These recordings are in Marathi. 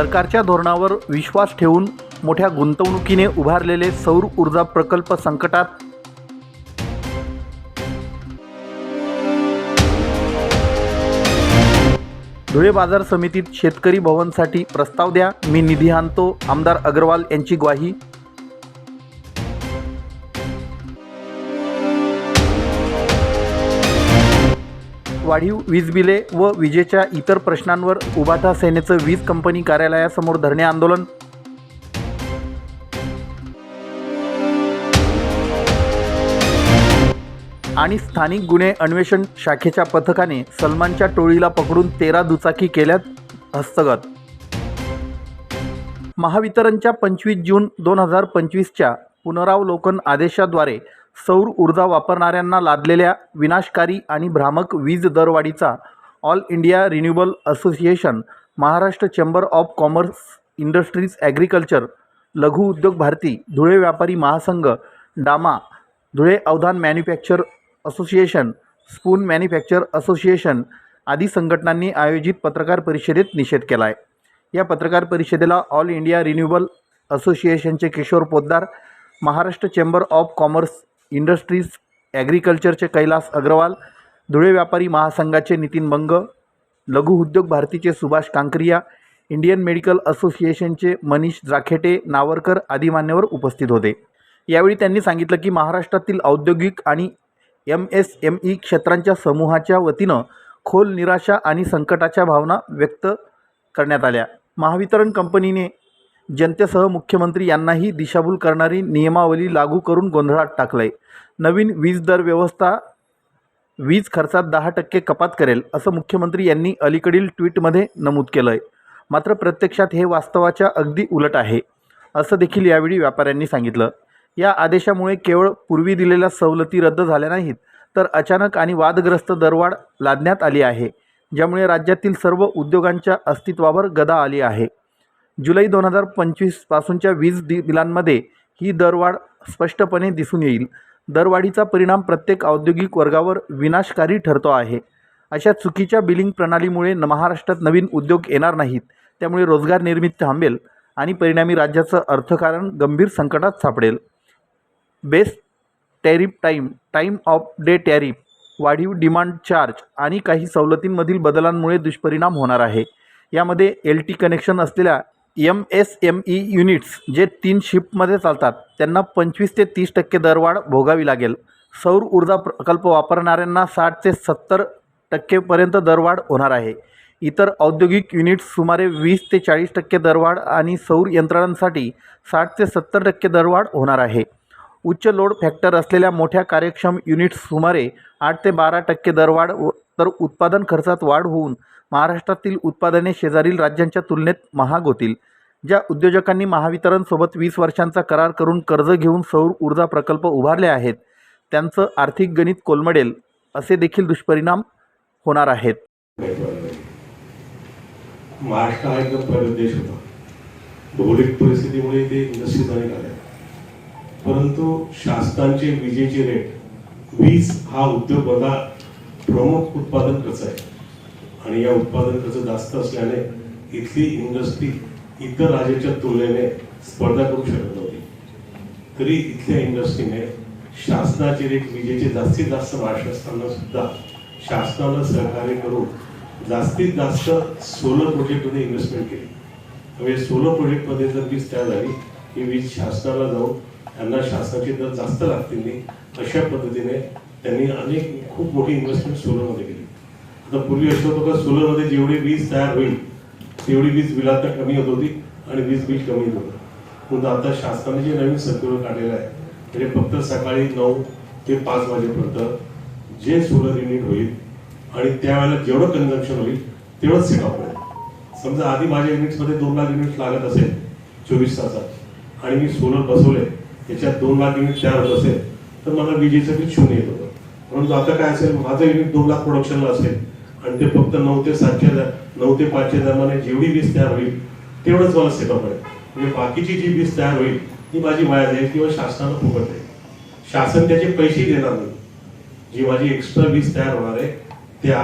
सरकारच्या धोरणावर विश्वास ठेवून मोठ्या गुंतवणुकीने उभारलेले सौर ऊर्जा प्रकल्प संकटात धुळे बाजार समितीत शेतकरी भवनसाठी प्रस्ताव द्या. मी निधी आणतो. आमदार अग्रवाल यांची ग्वाही. वाढीव वीज बिले व विजेच्या इतर प्रश्नांवर उभाटा सेनेचं वीज कंपनी कार्यालयासमोर धरणे आंदोलन. आणि स्थानिक गुन्हे अन्वेषण शाखेच्या पथकाने सलमानच्या टोळीला पकडून तेरा दुचाकी केल्यात हस्तगत. महावितरणच्या पंचवीस जून दोन हजार पंचवीसच्या पुनरावलोकन आदेशाद्वारे सौर ऊर्जा वापरणाऱ्यांना लादलेल्या विनाशकारी आणि भ्रामक वीज दरवाढीचा all India renewable association Maharashtra chamber of commerce industries agriculture Laghu Udyog Bharati Dhule Vyapari Mahasangh डामा Dhule Avdhan manufacture association spoon manufacture association आदी संघटनांनी आयोजित पत्रकार परिषदेत निषेध केला आहे या पत्रकार परिषदेला ऑल इंडिया रिन्युएबल असोसिएशनचे Kishor Poddar Maharashtra chamber of commerce industries ॲग्रिकल्चरचे Kailas Agrawal Dhule Vyapari महासंघाचे नितीन बंग लघु उद्योग भारतीचे सुभाष कांकरिया इंडियन मेडिकल असोसिएशनचे मनीष जाखेटे नावरकर आदी मान्यवर उपस्थित होते. यावेळी त्यांनी सांगितलं की महाराष्ट्रातील औद्योगिक आणि एम एस एम ई क्षेत्रांच्या समूहाच्या वतीनं खोल निराशा आणि संकटाच्या भावना व्यक्त करण्यात आल्या. महावितरण कंपनीने जनतेसह मुख्यमंत्री यांनाही दिशाभूल करणारी नियमावली लागू करून गोंधळात टाकलं आहे नवीन वीज दर व्यवस्था वीज खर्चात दहा टक्के कपात करेल असं मुख्यमंत्री यांनी अलीकडील ट्विटमध्ये नमूद केलं आहे मात्र प्रत्यक्षात हे वास्तवाच्या अगदी उलट आहे असं देखील यावेळी व्यापाऱ्यांनी सांगितलं. या आदेशामुळे केवळ पूर्वी दिलेल्या सवलती रद्द झाल्या नाहीत तर अचानक आणि वादग्रस्त दरवाढ लादण्यात आली आहे ज्यामुळे राज्यातील सर्व उद्योगांच्या अस्तित्वावर गदा आली आहे. जुलै दोन हजार पंचवीसपासूनच्या वीज दि बिलांमध्ये ही दरवाढ स्पष्टपणे दिसून येईल. दरवाढीचा परिणाम प्रत्येक औद्योगिक वर्गावर विनाशकारी ठरतो आहे. अशा चुकीच्या बिलिंग प्रणालीमुळे न महाराष्ट्रात नवीन उद्योग येणार नाहीत. त्यामुळे रोजगार निर्मिती थांबेल आणि परिणामी राज्याचं अर्थकारण गंभीर संकटात सापडेल. BEST tariff time time of day tariff वाढीव डिमांड चार्ज आणि काही सवलतींमधील बदलांमुळे दुष्परिणाम होणार आहे. यामध्ये एल टी कनेक्शन असलेल्या M S M E units जे तीन शिफ्टमध्ये चालतात त्यांना पंचवीस ते तीस टक्के दरवाढ भोगावी लागेल. सौर ऊर्जा प्रकल्प वापरणाऱ्यांना साठ ते सत्तर टक्केपर्यंत दरवाढ होणार आहे. इतर औद्योगिक युनिट्स सुमारे वीस ते चाळीस टक्के दरवाढ आणि सौर यंत्रणांसाठी साठ ते सत्तर टक्के दरवाढ होणार आहे. उच्च लोड फॅक्टर असलेल्या मोठ्या कार्यक्षम युनिट्स सुमारे आठ ते बारा टक्के दरवाढ व तर उत्पादन खर्चात वाढ होऊन महाराष्ट्रातील उत्पादने शेजारील राज्यांच्या तुलनेत महाग होतील. ज्या उद्योजकांनी महावितरणसोबत वीस वर्षांचा करार करून कर्ज घेऊन सौर ऊर्जा प्रकल्प उभारले आहेत त्यांचं आर्थिक गणित कोलमडेल असे देखील दुष्परिणाम होणार आहेत. महाराष्ट्र हा एकदम प्रगत देश होता. भौगोलिक परिस्थितीमुळे ते नशिबाने आले परंतु शासनाचे विजेचे रेट वीज हा उद्योग बघा प्रमुख उत्पादन खर्च आहे. आणि या उत्पादन खर्च जास्त असल्याने इथली इंडस्ट्री इतर राज्याच्या तुलनेने स्पर्धा करू शकत नव्हती. तरी इथल्या इंडस्ट्रीने शासनाचे रेट विजेचे जास्तीत जास्त महाराष्ट्र असताना सुद्धा शासनाला सहकार्य करून जास्तीत जास्त सोलर प्रोजेक्टमध्ये इन्व्हेस्टमेंट केली. म्हणजे सोलर प्रोजेक्टमध्ये जर वीज तयार झाली ही वीज शासनाला जाऊन त्यांना शासनाचे दर जास्त लागतील नाही अशा पद्धतीने त्यांनी अनेक खूप मोठी इन्व्हेस्टमेंट सोलरमध्ये केली. आता पूर्वी असं होतं का सोलरमध्ये जेवढी वीज तयार होईल तेवढी वीज बिलात कमी होत होती आणि वीज बिल कमी होत होतं. म्हणून आता शासनाने जे नवीन सर्क्युलर काढलेलं आहे म्हणजे फक्त सकाळी नऊ ते पाच वाजेपर्यंत जे सोलर युनिट होईल आणि त्यावेळेला जेवढं कन्झम्पशन होईल तेवढंच सेट होईल. समजा आधी माझ्या युनिट्समध्ये दोन लाख युनिट्स लागत असेल चोवीस तासात आणि मी सोलर बसवले त्याच्यात दोन लाख युनिट तयार होत असेल तर मला विजेचं बिल शून्य येत होतं. परंतु आता काय असेल माझं युनिट दोन लाख प्रोडक्शनला असेल आणि ते फक्त नऊ ते सातच्या नऊ ते पाचच्या दरम्यान जेवढी वीज तयार होईल तेवढंच मला सेटअप मिळेल म्हणजे बाकीची जी वीज तयार होईल ती माझी वाया जाईल किंवा शासनाला फुकट जाईल. शासन त्याचे पैसे देणार नाही. जी माझी एक्स्ट्रा वीज तयार होणार आहे त्या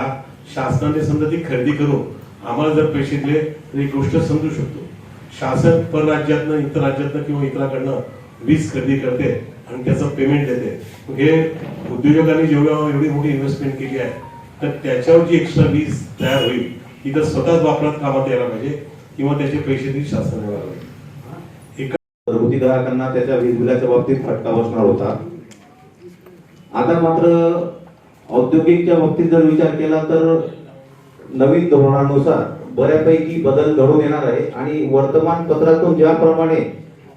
शासनाने समजा ती खरेदी करून आम्हाला जर पैसे दिले तर एक गोष्ट समजू शकतो. शासन परराज्यातनं इतर राज्यातनं किंवा इतराकडनं वीज खरेदी करते आणि त्याचं पेमेंट देते. हे उद्योजकांनी जेवढ्या एवढी मोठी इन्व्हेस्टमेंट केली आहे तर त्याच्यावर जी एक्स्ट्रा वीज तयार होईल ती तर स्वतःच वापरात कामात यायला पाहिजे किंवा त्याचे पैसे ती शासन एका घरगुती ग्राहकांना त्याच्या वीज बिलाच्या बाबतीत फटका बसणार होता. आता मात्र औद्योगिकच्या बाबतीत जर विचार केला तर नवीन धोरणानुसार बऱ्यापैकी बदल घडून येणार आहे आणि वर्तमानपत्रातून ज्याप्रमाणे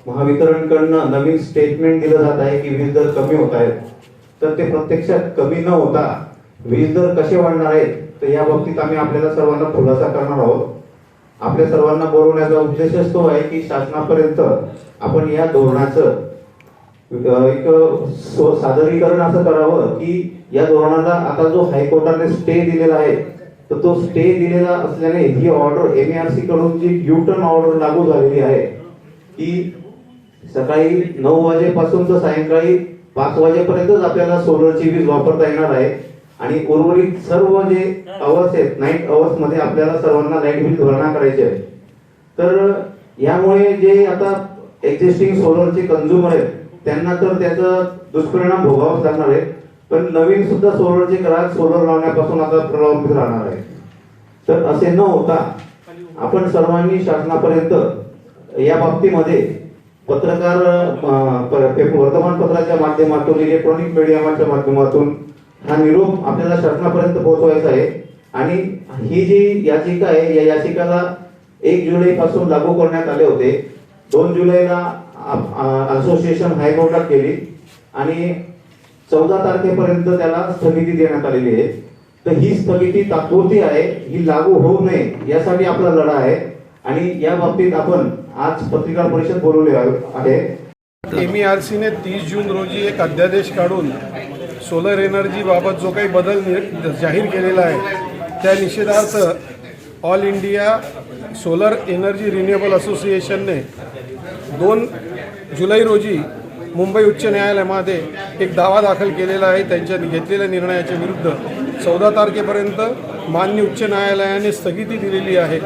महावितरणकडनं नवीन स्टेटमेंट दिलं जात आहे की वीज दर कमी होत आहेत तर ते प्रत्यक्षात कमी न होता वीज दर कसे वाढणार आहेत तर या बाबतीत आम्ही आपल्याला सर्वांना खुलासा करणार आहोत. आपल्या सर्वांना बोलवण्याचा उद्देशच तो आहे की शासनापर्यंत आपण या धोरणाचं एक स्व- सादरीकरण असं करावं की या धोरणाला आता जो हायकोर्टाने स्टे दिलेला आहे तर तो स्टे दिलेला असल्याने ही ऑर्डर एमआरसी कडून जी न्यूटन ऑर्डर लागू झालेली आहे की सकाळी नऊ वाजेपासून तर सायंकाळी पाच वाजेपर्यंतच आपल्याला सोलरची वीज वापरता येणार आहे. आणि उर्वरित सर्व जे अवर्स आहेत नाईट अवर्समध्ये आपल्याला सर्वांना लाइट बिल भरणा करायचे आहे. तर यामुळे जे आता एक्झिस्टिंग सोलरचे कंझ्युमर आहेत त्यांना तर त्याचा दुष्परिणाम भोगावाच लागणार आहे. पण नवीन सुद्धा सोलरचे ग्राहक सोलर लावण्यापासून आता प्रलंबित राहणार आहे तर असे न होता आपण सर्वांनी शासनापर्यंत या बाबतीमध्ये पत्रकार वर्तमानपत्राच्या माध्यमातून इलेक्ट्रॉनिक मीडियाच्या माध्यमातून हा निरोप आपल्याला शासनापर्यंत पोहोचवायचा आहे. आणि ही जी याचिका आहे या याचिकाला एक जुलै पासून लागू करण्यात आले होते. दोन जुलैला असोसिएशन हायकोर्टात केली. आणि चौदा तारखेपर्यंत त्याला स्थगिती देण्यात आलेली आहे. तर ही स्थगिती तात्पुरती आहे ही लागू होऊ नये यासाठी आपला लढा आहे. आणि या बाबतीत आपण आज पत्रकार परिषद बोलवली आहे. एम ई आर सीने तीस जून रोजी एक अध्यादेश काढून सोलर एनर्जीबाबत जो काही बदल नि- जाहीर केलेला आहे त्या निषेधार्थ all India solar energy renewable असोसिएशनने दोन जुलै रोजी मुंबई उच्च न्यायालयामध्ये एक दावा दाखल केलेला आहे. त्यांच्या घेतलेल्या निर्णयाच्या विरुद्ध चौदा तारखेपर्यंत मान्य उच्च न्यायालयाने स्थगिती दिलेली आहे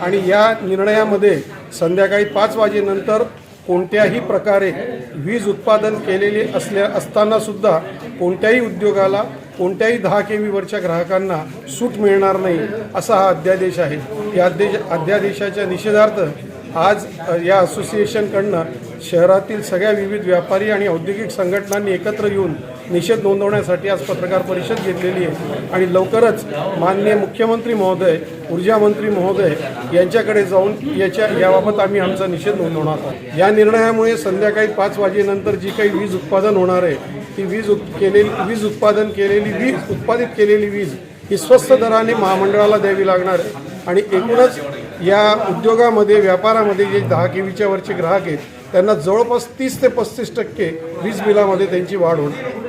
आणि या निर्णयामध्ये संध्याकाळी पाच वाजेनंतर कोणत्याही प्रकारे वीज उत्पादन केलेले असल्या असतानासुद्धा कोणत्याही उद्योगाला कोणत्याही दहा के व्हीवरच्या ग्राहकांना सूट मिळणार नाही असा हा अध्यादेश आहे. या अध्यादेश अध्यादेशाच्या निषेधार्थ आज या असोसिएशनकडनं शहरातील सगळ्या विविध व्यापारी आणि औद्योगिक संघटनांनी एकत्र येऊन निषेध नोंदवण्यासाठी आज पत्रकार परिषद घेतलेली आहे. आणि लवकरच माननीय मुख्यमंत्री महोदय ऊर्जा मंत्री महोदय यांच्याकडे जाऊन याच्या याबाबत आम्ही आमचा निषेध नोंदवणार आहोत. या निर्णयामुळे संध्याकाळी पाच वाजेनंतर जी काही वीज उत्पादन होणार आहे ती वीज उत् केलेली वीज उत्पादन केलेली वीज उत्पादित केलेली वीज ही स्वस्त दराने महामंडळाला द्यावी लागणार आहे. आणि एकूणच या उद्योगामध्ये व्यापारामध्ये जे दहा केवीच्या वरचे ग्राहक आहेत त्यांना जवळपास तीस ते पस्तीस टक्के वीज बिलामध्ये त्यांची वाढ होणार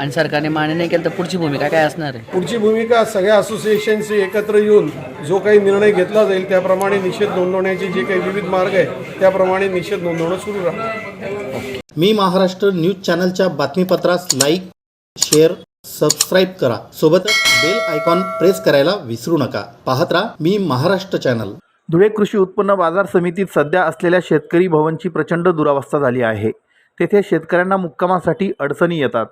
आणि सरकारने मान्य नाही केलं तर पुढची भूमिका काय असणार आहे? पुढची भूमिका सगळ्या असोसिएशनशी एकत्र येऊन जो काही निर्णय घेतला जाईल त्याप्रमाणे निषेध नोंदवण्याचे जे काही विविध मार्ग आहेत त्याप्रमाणे निषेध नोंदवणं सुरू राहणार. मी महाराष्ट्र न्यूज चॅनलच्या बातमीपत्रास लाईक शेअर सबस्क्राईब करा. सोबतच बेल आयकॉन प्रेस करायला विसरू नका. पाहत राहा मी महाराष्ट्र चॅनल. धुळे कृषी उत्पन्न बाजार समितीत सध्या असलेल्या शेतकरी भवनची प्रचंड दुरावस्था झाली आहे. तेथे शेतकऱ्यांना मुक्कामासाठी अडचणी येतात.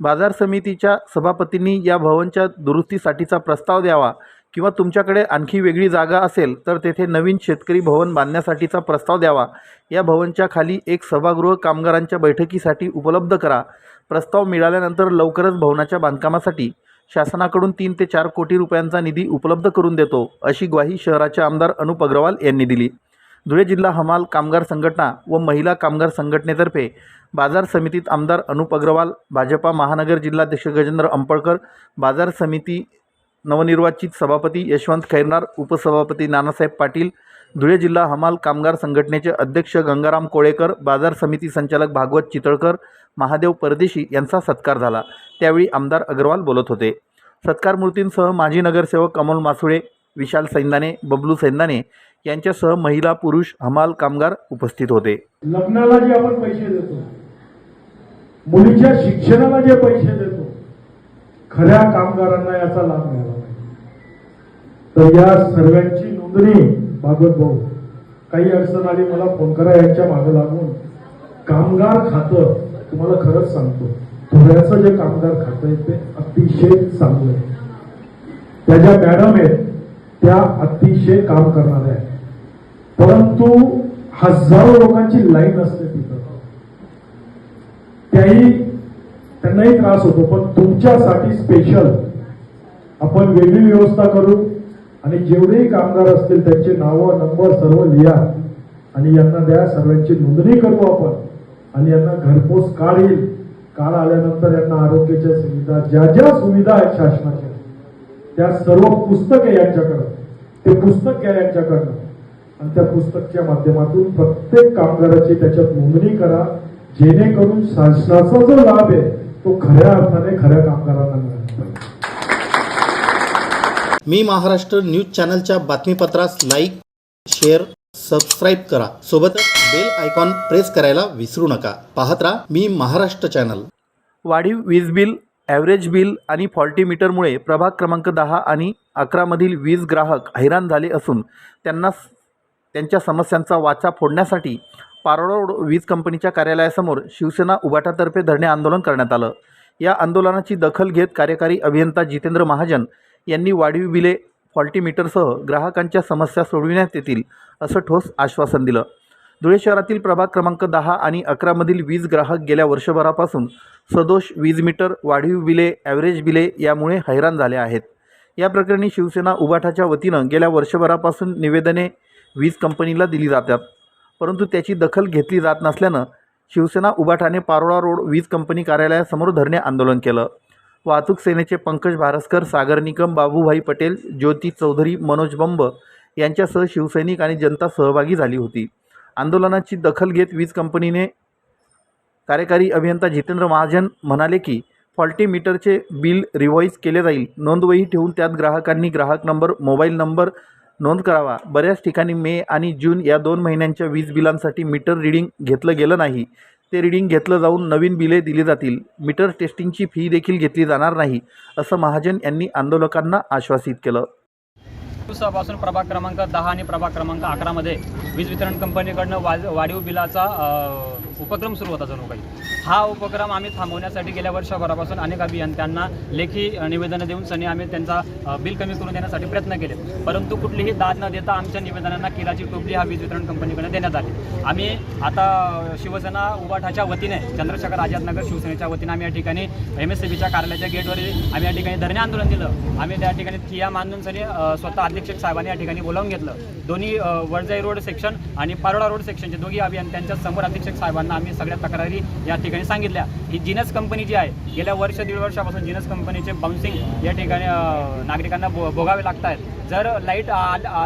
बाजार समितीच्या सभापतींनी या भवनच्या दुरुस्तीसाठीचा प्रस्ताव द्यावा किंवा तुमच्याकडे आणखी वेगळी जागा असेल तर तेथे नवीन शेतकरी भवन बांधण्यासाठीचा प्रस्ताव द्यावा. या भवनच्या खाली एक सभागृह कामगारांच्या बैठकीसाठी उपलब्ध करा. प्रस्ताव मिळाल्यानंतर लवकरच भवनाच्या बांधकामासाठी शासनाकडून तीन ते चार कोटी रुपयांचा निधी उपलब्ध करून देतो अशी ग्वाही शहराचे आमदार अनुप अग्रवाल यांनी दिली. धुळे जिल्हा हमाल कामगार संघटना व महिला कामगार संघटनेतर्फे बाजार समितीत आमदार अनुप अग्रवाल भाजपा महानगर जिल्हाध्यक्ष गजेंद्र अंपळकर बाजार समिती नवनिर्वाचित सभापती यशवंत खैरनार उपसभापती नानासाहेब पाटील धुळे जिल्हा हमाल कामगार संघटनेचे अध्यक्ष गंगाराम कोळेकर बाजार समिती संचालक भागवत चितळकर महादेव परदेशी यांचा सत्कार झाला. त्यावेळी आमदार अग्रवाल बोलत होते. सत्कार मूर्तींसह माजी नगरसेवक अमोल मासुळे विशाल सैंदाने बबलू सैंदाने यांच्यासह महिला पुरुष हमाल कामगार उपस्थित होते. लग्नाला जे आपण पैसे देतो मुलीच्या शिक्षणाला जे पैसे देतो खऱ्या कामगारांना याचा लाभ मिळाला तर या सर्वांची नोंदणी भागवत भाऊ काही अडचण आली मला फोन करा यांच्या मागे लागून. कामगार खातं तुम्हाला खरंच सांगतो थोड्याचं जे कामगार खातं आहे ते अतिशय चांगलं आहे. त्या ज्या मॅडम आहेत त्या अतिशय काम करणाऱ्या आहेत. परंतु हजारो लोकांची लाईन असते तिथं. त्याही त्यांनाही त्रास होतो पण तुमच्यासाठी स्पेशल आपण वेगळी व्यवस्था करू आणि जेवढेही कामगार असतील त्यांचे नावं नंबर सर्व लिहा आणि यांना द्या सर्वांची नोंदणी करू आपण आणि यांना घरपोच कार्ड येईल. काळ आल्यानंतर यांना आरोग्याच्या सुविधा ज्या ज्या सुविधा आहेत शासनाच्या त्या सर्व पुस्तके यांच्याकडं. ते पुस्तक घ्या यांच्याकडनं. आणि त्या पुस्तकच्या माध्यमातून प्रत्येक कामगाराची त्याच्यात नोंदणी करा. जेणेकरून शासनाचा जो लाभ आहे तो खऱ्या अर्थाने खऱ्या कामगारांना मिळाला पाहिजे. मी महाराष्ट्र न्यूज चॅनलच्या बातमीपत्रास लाईक शेअर सबस्क्राईब करा. सोबतच बेल आयकॉन प्रेस करायला विसरू नका. पाहत राहा मी महाराष्ट्र चॅनल. वाढीव वीज बिल ॲव्हरेज बिल आणि फॉल्टी मीटरमुळे प्रभाग क्रमांक दहा आणि अकरामधील वीज ग्राहक हैराण झाले असून त्यांना त्यांच्या समस्यांचा वाचा फोडण्यासाठी पारोळा रोड वीज कंपनीच्या कार्यालयासमोर शिवसेना उबाटातर्फे धरणे आंदोलन करण्यात आलं. या आंदोलनाची दखल घेत कार्यकारी अभियंता जितेंद्र महाजन यांनी वाढीव बिले फॉल्टी मीटरसह ग्राहकांच्या समस्या सोडविण्यात येतील असं ठोस आश्वासन दिलं. धुळे शहरातील प्रभाग क्रमांक दहा आणि अकरामधील वीज ग्राहक गेल्या वर्षभरापासून सदोष वीज मीटर वाढीव बिले ॲव्हरेज बिले यामुळे हैराण झाले आहेत. या प्रकरणी शिवसेना उबाठाच्या वतीनं गेल्या वर्षभरापासून निवेदने वीज कंपनीला दिली जातात. परंतु त्याची दखल घेतली जात नसल्यानं शिवसेना उबाठाने पारोळा रोड वीज कंपनी कार्यालयासमोर धरणे आंदोलन केलं. वाहतूक सेनेचे पंकज भारस्कर सागर निकम बाबूभाई पटेल ज्योती चौधरी मनोज बंब यांच्यासह शिवसैनिक आणि जनता सहभागी झाली होती. आंदोलनाची दखल घेत वीज कंपनीने कार्यकारी अभियंता जितेंद्र महाजन म्हणाले की फॉल्टी मीटरचे बिल रिव्हॉईज केले जाईल. नोंदवही ठेवून त्यात ग्राहकांनी ग्राहक नंबर मोबाईल नंबर नोंद करावा. बऱ्याच ठिकाणी मे आणि जून या दोन महिन्यांच्या वीज बिलांसाठी मीटर रिडिंग घेतलं गेलं नाही. ते रिडिंग घेतलं जाऊन नवीन बिले दिली जातील. मीटर टेस्टिंगची फी देखील घेतली जाणार नाही असं महाजन यांनी आंदोलकांना आश्वासित केलं. दिवसापासून प्रभाग क्रमांक दहा आणि प्रभाग क्रमांक अकरामध्ये वीज वितरण कंपनीकडनं वा वाढीव बिलाचा उपक्रम सुरू होता जणू काही? हा उपक्रम आम्ही थांबवण्यासाठी गेल्या वर्षभरापासून अनेक अभियंत्यांना लेखी निवेदनं देऊन सनी आम्ही त्यांचा बिल कमी करून देण्यासाठी प्रयत्न केले. परंतु कुठलीही दाद न देता आमच्या निवेदनांना किलाची टोपली हा वीज वितरण कंपनीकडे देण्यात आली. आम्ही आता शिवसेना उबाठाच्या वतीने चंद्रशेखर आझादनगर शिवसेनेच्या वतीने आम्ही या ठिकाणी एम एस सी बीच्या कार्यालयाच्या गेटवर आम्ही या ठिकाणी धरणे आंदोलन दिलं आम्ही त्या ठिकाणी थिया मानून सनी स्वतः अधीक्षक साहेबांनी या ठिकाणी बोलावून घेतलं. दोन्ही अ, वडजाई रोड सेक्शन आणि पारोडा रोड सेक्शनचे दोघी अभियंत्यांच्या समोर अधीक्षक साहेबांना आम्ही सगळ्या तक्रारी या ठिकाणी सांगितल्या. ही जिनस कंपनी जी आहे गेल्या वर्ष दीड वर्षापासून जिनस कंपनीचे बाउन्सिंग या ठिकाणी नागरिकांना भो भोगावे लागत आहेत जर लाइट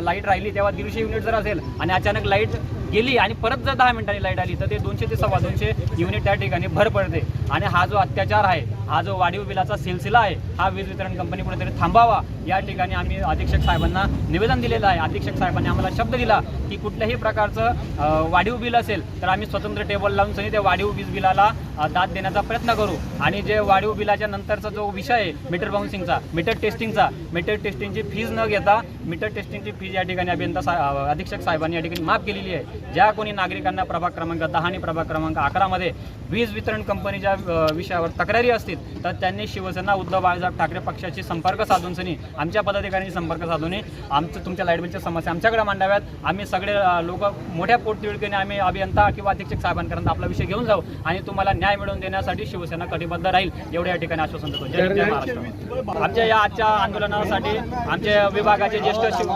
लाइट राहिली तेव्हा दीडशे युनिट जर असेल आणि अचानक लाइट गेली आणि परत जर दहा मिनिटांनी लाइट आली तर ते दोनशे ते सव्वा दोनशे युनिट त्या ठिकाणी भर पडते. आणि हा जो अत्याचार आहे हा जो वाढीव बिलाचा सिलसिला आहे हा वीज वितरण कंपनी कुठेतरी थांबावा. या ठिकाणी आम्ही अधीक्षक साहेबांना निवेदन दिलेलं आहे. अधीक्षक साहेबांनी आम्हाला शब्द दिला की कुठल्याही प्रकारचं वाढीव बिल असेल तर आम्ही स्वतंत्र टेबल लावून सनी त्या वाढीव वीज बिलाला दाद देण्याचा प्रयत्न करू. आणि जे वाढीव बिलाच्या नंतरचा जो विषय आहे मीटर बाउन्सिंगचा मीटर टेस्टिंगचा मीटर टेस्टिंगची फीज न घेता मीटर टेस्टिंगची फीज या ठिकाणी अभियंता सा अधीक्षक साहेबांनी या ठिकाणी माफ केलेली आहे. ज्या कोणी नागरिकांना प्रभाग क्रमांक दहा आणि प्रभाग क्रमांक अकरामध्ये वीज वितरण कंपनीच्या विषयावर तक्रारी असतील तर त्यांनी शिवसेना उद्धव बाळासाहेब ठाकरे पक्षाशी संपर्क साधून सनी आमच्या पदाधिकाऱ्यांनी संपर्क साधून आमचं तुमच्या लाइट बिलच्या समस्या आमच्याकडे मांडाव्यात. आम्ही सगळे लोक मोठ्या पोटतिळकीने आम्ही अभियंता किंवा अधीक्षक साहेबांपर्यंत आपला विषय घेऊन जाऊ आणि तुम्हाला न्याय मिळवून देण्यासाठी शिवसेना कटिबद्ध राहील एवढ्या ठिकाणी आश्वासन देतो. जय जय महाराष्ट्र. आमच्या या आजच्या आंदोलनासाठी आमच्या विभागाचे ज्येष्ठ शिव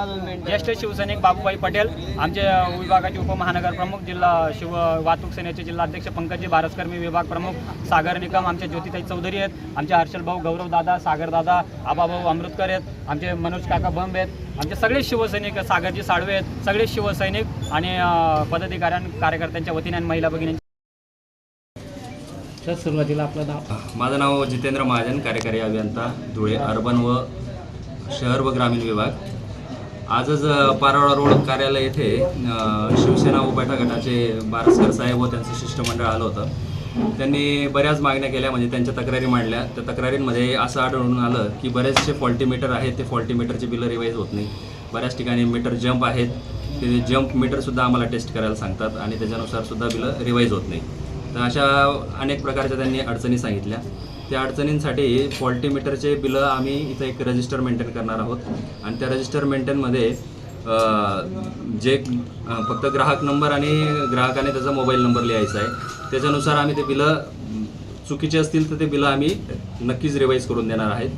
ज्येष्ठ शिवसैनिक बाबूभाई पटेल आमचे विभागाचे उपमहानगर प्रमुख जिल्हा शिव वाहतूक सेनेचे जिल्हाध्यक्ष पंकजी भारसकर मी विभाग प्रमुख सागर निकम आमचे ज्योतिताई चौधरी आहेत आमचे हर्षल भाऊ गौरव दादा सागर दादा आबाभाऊ अमृतकर आहेत आमचे मनोज काका बंब आहेत आमचे सगळे शिवसैनिक सागरजी साळवे आहेत सगळे शिवसैनिक आणि पदाधिकाऱ्यां कार्यकर्त्यांच्या वतीने आणि महिला भगिनी माझं नाव जितेंद्र महाजन कार्यकारी अभियंता धुळे अर्बन व शहर व ग्रामीण विभाग. आजच अ, पारोळा रोड कार्यालय येथे शिवसेना उबाटा गटाचे बारसकर साहेब व त्यांचं शिष्टमंडळ आलं होतं. त्यांनी बऱ्याच मागण्या केल्या म्हणजे त्यांच्या तक्रारी मांडल्या. त्या तक्रारींमध्ये असं आढळून आलं की बरेचसे फॉल्टी मीटर आहेत ते फॉल्टी मीटरचे बिलं रिवाईज होत नाही. बऱ्याच ठिकाणी मीटर जंप आहेत. ते जम्प मीटरसुद्धा आम्हाला टेस्ट करायला सांगतात आणि त्याच्यानुसार सुद्धा बिलं रिवाईज होत नाही. तर अशा अनेक प्रकारच्या त्यांनी अडचणी सांगितल्या. त्या अडचणींसाठी फॉल्टी मीटरचे बिलं आम्ही इथं एक रजिस्टर मेंटेन करणार आहोत. आणि त्या रजिस्टर मेंटेनमध्ये जे फक्त ग्राहक नंबर आणि ग्राहकाने त्याचा मोबाईल नंबर लिहायचा आहे. त्याच्यानुसार आम्ही ते बिलं चुकीचे असतील तर ते बिलं आम्ही नक्कीच रिवाईज करून देणार आहेत.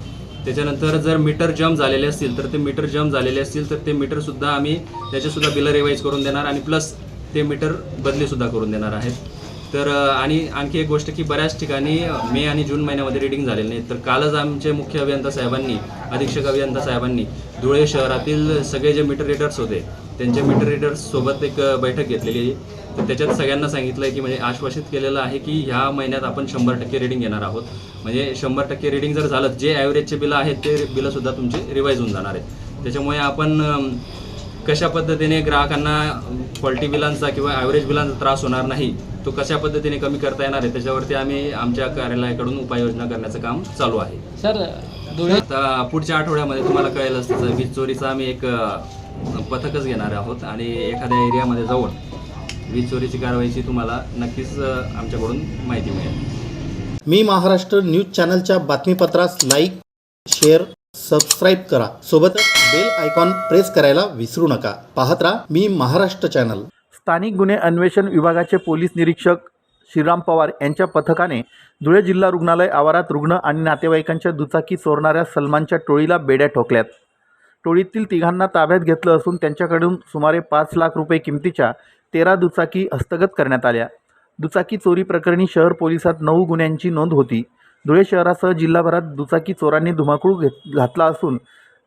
त्याच्यानंतर जर मीटर जम्प झालेले असतील तर ते मीटर जम्प झालेले असतील तर ते मीटरसुद्धा आम्ही त्याचेसुद्धा बिलं रिवाईज करून देणार आणि प्लस ते मीटर बदलीसुद्धा करून देणार आहेत. तर आणि आणखी एक गोष्ट की बऱ्याच ठिकाणी मे आणि जून महिन्यामध्ये रिडिंग झालेले नाही. तर कालच आमचे मुख्य अभियंता साहेबांनी अधीक्षक अभियंता साहेबांनी धुळे शहरातील सगळे जे मीटर रिडर्स होते त्यांच्या मीटर रिडर्ससोबत एक बैठक घेतलेली तर त्याच्यात सगळ्यांना सांगितलं आहे की म्हणजे आश्वासित केलेलं आहे की ह्या महिन्यात आपण शंभर टक्के रिडिंग घेणार आहोत. म्हणजे शंभर टक्के रिडिंग जर झालं जे ॲव्हरेजचे बिलं आहेत ते बिलंसुद्धा तुमचे रिवाईज होऊन जाणार आहेत. त्याच्यामुळे आपण कशा पद्धतीने ग्राहकांना फॉल्टी बिलांचा किंवा ॲव्हरेज बिलांचा त्रास होणार नाही तो कशा पद्धतीने कमी करता येणार आहे त्याच्यावरती आम्ही आमच्या कार्यालयाकडून उपाययोजना करण्याचं काम चालू आहे. सर आता पुढच्या आठवड्यामध्ये तुम्हाला कळेलच त्याचं वीज चोरीचा आम्ही एक पथकच घेणार आहोत आणि एखाद्या एरियामध्ये जाऊन वीज चोरीची कारवाईची तुम्हाला नक्कीच आमच्याकडून माहिती मिळेल. मी महाराष्ट्र न्यूज चॅनलच्या बातमीपत्रास लाईक शेअर सबस्क्राईब करा. सोबतच बेल आयकॉन प्रेस करायला विसरू नका. पाहत राहा मी महाराष्ट्र चॅनल. स्थानिक गुन्हे अन्वेषण विभागाचे पोलीस निरीक्षक श्रीराम पवार यांच्या पथकाने धुळे जिल्हा रुग्णालय आवारात रुग्ण आणि नातेवाईकांच्या दुचाकी चोरणाऱ्या सलमानच्या टोळीला बेड्या ठोकल्यात. टोळीतील तिघांना ताब्यात घेतलं असून त्यांच्याकडून सुमारे पाच लाख रुपये किमतीच्या तेरा दुचाकी हस्तगत करण्यात आल्या. दुचाकी चोरी प्रकरणी शहर पोलिसात नऊ गुन्ह्यांची नोंद होती. धुळे शहरासह जिल्हाभरात दुचाकी चोरांनी धुमाकूळ घेत घातला असून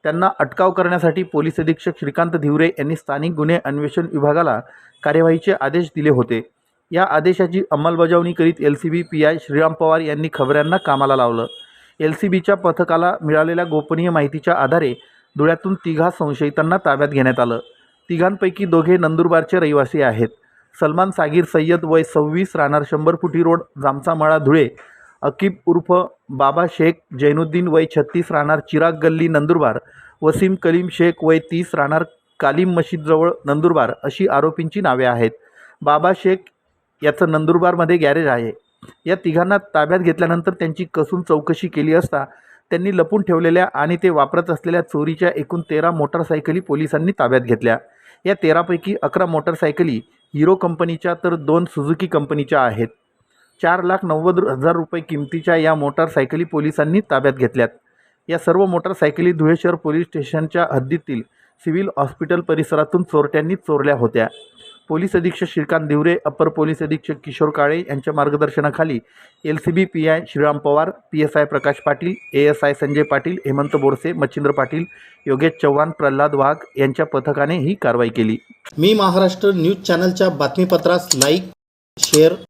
त्यांना अटकाव करण्यासाठी पोलीस अधीक्षक श्रीकांत धिवरे यांनी स्थानिक गुन्हे अन्वेषण विभागाला कार्यवाहीचे आदेश दिले होते. या आदेशाची अंमलबजावणी करीत L C B P I Shriram Pawar यांनी खबऱ्यांना कामाला लावलं. एल सी बीच्या पथकाला मिळालेल्या गोपनीय माहितीच्या आधारे धुळ्यातून तिघा संशयितांना ताब्यात घेण्यात आलं. तिघांपैकी दोघे नंदुरबारचे रहिवासी आहेत. सलमान सागीर सय्यद वय सव्वीस राहणार शंभर फुटी रोड जामचामळा धुळे अकीब उर्फ बाबा शेख जैनुद्दीन वय छत्तीस राहणार चिराग गल्ली नंदुरबार वसीम कलीम शेख वय तीस राहणार कालीम मशीदजवळ नंदुरबार अशी आरोपींची नावे आहेत. बाबा शेख याचं नंदुरबारमध्ये गॅरेज आहे. या तिघांना ताब्यात घेतल्यानंतर त्यांची कसून चौकशी केली असता त्यांनी लपून ठेवलेल्या आणि ते वापरत असलेल्या चोरीच्या एकूण तेरा मोटारसायकली पोलिसांनी ताब्यात घेतल्या. या तेरापैकी अकरा मोटारसायकली हिरो कंपनीच्या तर दोन सुझुकी कंपनीच्या आहेत. चार लाख नव्वद हजार रुपये किमतीच्या या मोटारसायकली पोलिसांनी ताब्यात घेतल्यात. या सर्व मोटारसायकली धुळे शहर पोलीस स्टेशनच्या हद्दीतील सिव्हिल हॉस्पिटल परिसरातून चोरट्यांनी चोरल्या होत्या. पोलीस अधीक्षक श्रीकांत दिवरे अपर पोलीस अधीक्षक किशोर काळे यांच्या मार्गदर्शनाखाली L C B P I Shriram Pawar P S I Prakash Patil A S I Sanjay Patil Hemant Borse Machhindra Patil Yogesh Chavan Pralhad Wagh यांच्या पथकाने ही कारवाई केली. मी महाराष्ट्र न्यूज चॅनलच्या बातमीपत्रास लाईक शेअर